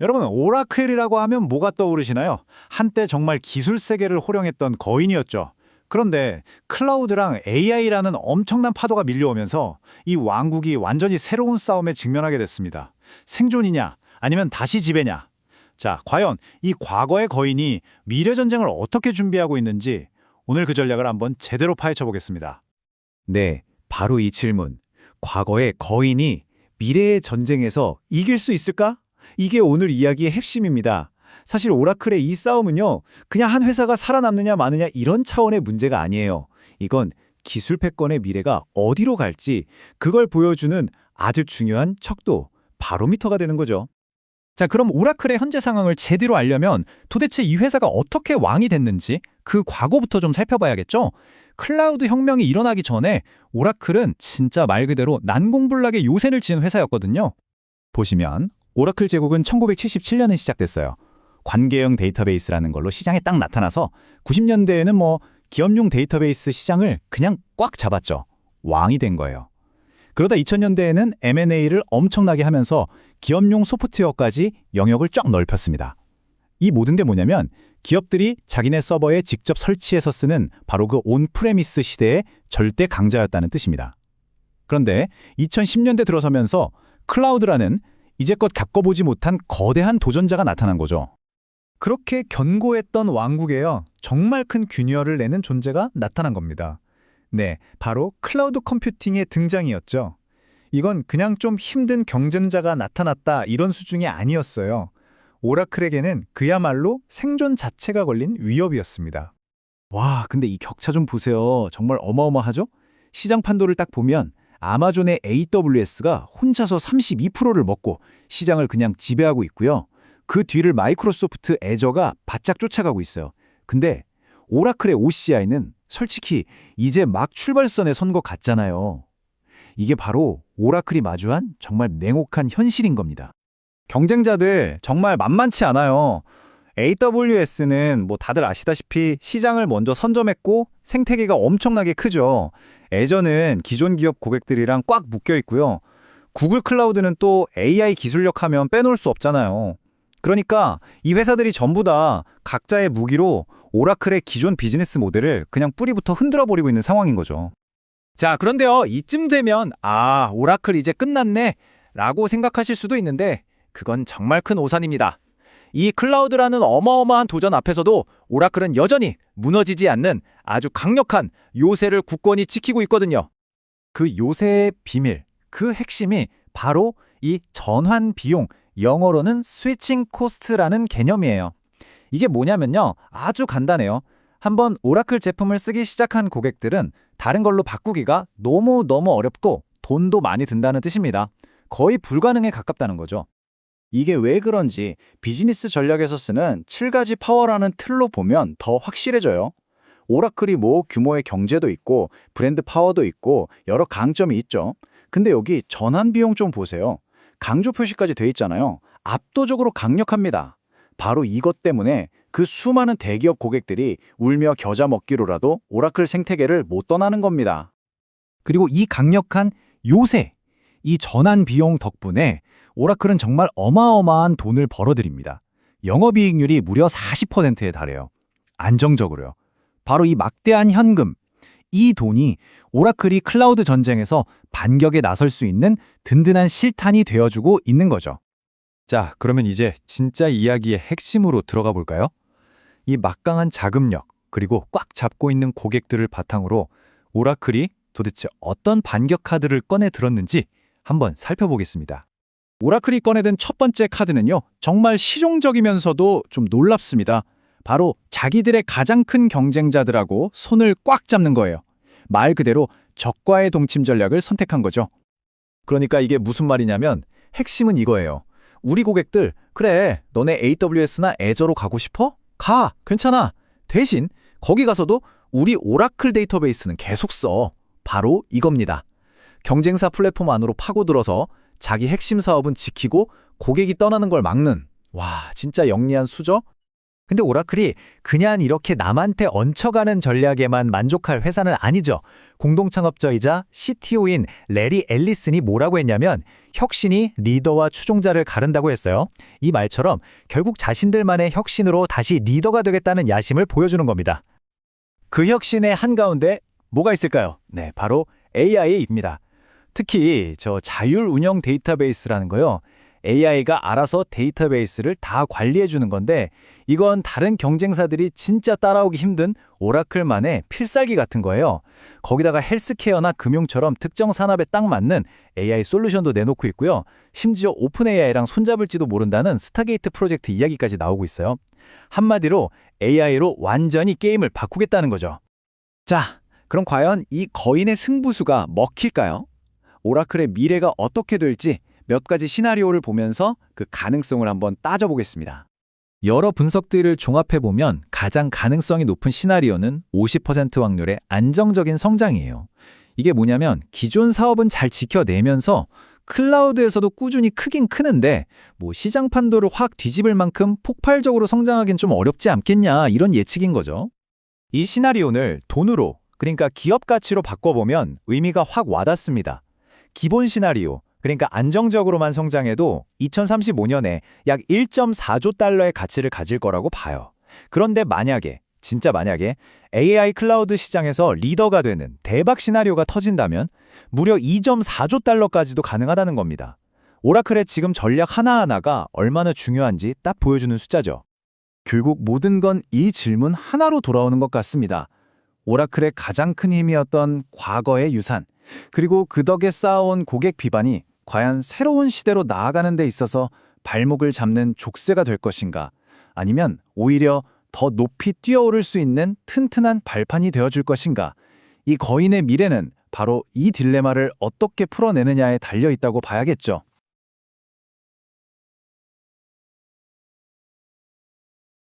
여러분, 오라클이라고 하면 뭐가 떠오르시나요? 한때 정말 기술 세계를 호령했던 거인이었죠. 그런데 클라우드랑 AI라는 엄청난 파도가 밀려오면서 이 왕국이 완전히 새로운 싸움에 직면하게 됐습니다. 생존이냐, 아니면 다시 지배냐. 자, 과연 이 과거의 거인이 미래 전쟁을 어떻게 준비하고 있는지 오늘 그 전략을 한번 제대로 파헤쳐 보겠습니다. 네, 바로 이 질문. 과거의 거인이 미래의 전쟁에서 이길 수 있을까? 이게 오늘 이야기의 핵심입니다. 사실 오라클의 이 싸움은요, 그냥 한 회사가 살아남느냐 마느냐 이런 차원의 문제가 아니에요. 이건 기술 패권의 미래가 어디로 갈지 그걸 보여주는 아주 중요한 척도, 바로미터가 되는 거죠. 자, 그럼 오라클의 현재 상황을 제대로 알려면 도대체 이 회사가 어떻게 왕이 됐는지 그 과거부터 좀 살펴봐야겠죠? 클라우드 혁명이 일어나기 전에 오라클은 진짜 말 그대로 난공불락의 요새를 지은 회사였거든요. 보시면 오라클 제국은 1977년에 시작됐어요. 관계형 데이터베이스라는 걸로 시장에 딱 나타나서 90년대에는 뭐 기업용 데이터베이스 시장을 그냥 꽉 잡았죠. 왕이 된 거예요. 그러다 2000년대에는 M&A를 엄청나게 하면서 기업용 소프트웨어까지 영역을 쫙 넓혔습니다. 이 모든 게 뭐냐면 기업들이 자기네 서버에 직접 설치해서 쓰는 바로 그 온프레미스 시대의 절대 강자였다는 뜻입니다. 그런데 2010년대 들어서면서 클라우드라는 이제껏 겪어보지 못한 거대한 도전자가 나타난 거죠. 그렇게 견고했던 왕국에요. 정말 큰 균열을 내는 존재가 나타난 겁니다. 네, 바로 클라우드 컴퓨팅의 등장이었죠. 이건 그냥 좀 힘든 경쟁자가 나타났다 이런 수준이 아니었어요. 오라클에게는 그야말로 생존 자체가 걸린 위협이었습니다. 와, 근데 이 격차 좀 보세요. 정말 어마어마하죠? 시장 판도를 딱 보면 아마존의 AWS가 혼자서 32%를 먹고 시장을 그냥 지배하고 있고요. 그 뒤를 마이크로소프트 애저가 바짝 쫓아가고 있어요. 근데 오라클의 OCI는 솔직히 이제 막 출발선에 선 것 같잖아요. 이게 바로 오라클이 마주한 정말 냉혹한 현실인 겁니다. 경쟁자들 정말 만만치 않아요. AWS는 뭐 다들 아시다시피 시장을 먼저 선점했고 생태계가 엄청나게 크죠. 애저는 기존 기업 고객들이랑 꽉 묶여 있고요. 구글 클라우드는 또 AI 기술력 하면 빼놓을 수 없잖아요. 그러니까 이 회사들이 전부 다 각자의 무기로 오라클의 기존 비즈니스 모델을 그냥 뿌리부터 흔들어 버리고 있는 상황인 거죠. 자, 그런데요. 이쯤 되면 아, 오라클 이제 끝났네 라고 생각하실 수도 있는데 그건 정말 큰 오산입니다. 이 클라우드라는 어마어마한 도전 앞에서도 오라클은 여전히 무너지지 않는 아주 강력한 요새를 굳건히 지키고 있거든요. 그 요새의 비밀, 그 핵심이 바로 이 전환 비용, 영어로는 스위칭 코스트라는 개념이에요. 이게 뭐냐면요. 아주 간단해요. 한번 오라클 제품을 쓰기 시작한 고객들은 다른 걸로 바꾸기가 너무너무 어렵고 돈도 많이 든다는 뜻입니다. 거의 불가능에 가깝다는 거죠. 이게 왜 그런지 비즈니스 전략에서 쓰는 7가지 파워라는 틀로 보면 더 확실해져요. 오라클이 뭐 규모의 경제도 있고 브랜드 파워도 있고 여러 강점이 있죠. 근데 여기 전환 비용 좀 보세요. 강조 표시까지 돼 있잖아요. 압도적으로 강력합니다. 바로 이것 때문에 그 수많은 대기업 고객들이 울며 겨자 먹기로라도 오라클 생태계를 못 떠나는 겁니다. 그리고 이 강력한 요새, 이 전환 비용 덕분에 오라클은 정말 어마어마한 돈을 벌어들입니다. 영업이익률이 무려 40%에 달해요. 안정적으로요. 바로 이 막대한 현금, 이 돈이 오라클이 클라우드 전쟁에서 반격에 나설 수 있는 든든한 실탄이 되어주고 있는 거죠. 자, 그러면 이제 진짜 이야기의 핵심으로 들어가 볼까요? 이 막강한 자금력, 그리고 꽉 잡고 있는 고객들을 바탕으로 오라클이 도대체 어떤 반격 카드를 꺼내 들었는지 한번 살펴보겠습니다. 오라클이 꺼내든 첫 번째 카드는요, 정말 실용적이면서도 좀 놀랍습니다. 바로 자기들의 가장 큰 경쟁자들하고 손을 꽉 잡는 거예요. 말 그대로 적과의 동침 전략을 선택한 거죠. 그러니까 이게 무슨 말이냐면 핵심은 이거예요. 우리 고객들, 그래, 너네 AWS나 애저로 가고 싶어? 가, 괜찮아. 대신 거기 가서도 우리 오라클 데이터베이스는 계속 써. 바로 이겁니다. 경쟁사 플랫폼 안으로 파고들어서 자기 핵심 사업은 지키고 고객이 떠나는 걸 막는. 와, 진짜 영리한 수죠? 근데 오라클이 그냥 이렇게 남한테 얹혀가는 전략에만 만족할 회사는 아니죠. 공동창업자이자 CTO인 레리 앨리슨이 뭐라고 했냐면 혁신이 리더와 추종자를 가른다고 했어요. 이 말처럼 결국 자신들만의 혁신으로 다시 리더가 되겠다는 야심을 보여주는 겁니다. 그 혁신의 한가운데 뭐가 있을까요? 네, 바로 AI입니다. 특히 저 자율 운영 데이터베이스라는 거요. AI가 알아서 데이터베이스를 다 관리해 주는 건데 이건 다른 경쟁사들이 진짜 따라오기 힘든 오라클만의 필살기 같은 거예요. 거기다가 헬스케어나 금융처럼 특정 산업에 딱 맞는 AI 솔루션도 내놓고 있고요. 심지어 오픈 AI랑 손잡을지도 모른다는 스타게이트 프로젝트 이야기까지 나오고 있어요. 한마디로 AI로 완전히 게임을 바꾸겠다는 거죠. 자, 그럼 과연 이 거인의 승부수가 먹힐까요? 오라클의 미래가 어떻게 될지 몇 가지 시나리오를 보면서 그 가능성을 한번 따져보겠습니다. 여러 분석들을 종합해보면 가장 가능성이 높은 시나리오는 50% 확률의 안정적인 성장이에요. 이게 뭐냐면 기존 사업은 잘 지켜내면서 클라우드에서도 꾸준히 크긴 크는데 뭐 시장 판도를 확 뒤집을 만큼 폭발적으로 성장하긴 좀 어렵지 않겠냐 이런 예측인 거죠. 이 시나리오를 돈으로, 그러니까 기업 가치로 바꿔보면 의미가 확 와닿습니다. 기본 시나리오, 그러니까 안정적으로만 성장해도 2035년에 약 1.4조 달러의 가치를 가질 거라고 봐요. 그런데 만약에, 진짜 만약에 AI 클라우드 시장에서 리더가 되는 대박 시나리오가 터진다면 무려 2.4조 달러까지도 가능하다는 겁니다. 오라클의 지금 전략 하나하나가 얼마나 중요한지 딱 보여주는 숫자죠. 결국 모든 건 이 질문 하나로 돌아오는 것 같습니다. 오라클의 가장 큰 힘이었던 과거의 유산, 그리고 그 덕에 쌓아온 고객 비반이 과연 새로운 시대로 나아가는 데 있어서 발목을 잡는 족쇄가 될 것인가, 아니면 오히려 더 높이 뛰어오를 수 있는 튼튼한 발판이 되어줄 것인가, 이 거인의 미래는 바로 이 딜레마를 어떻게 풀어내느냐에 달려 있다고 봐야겠죠.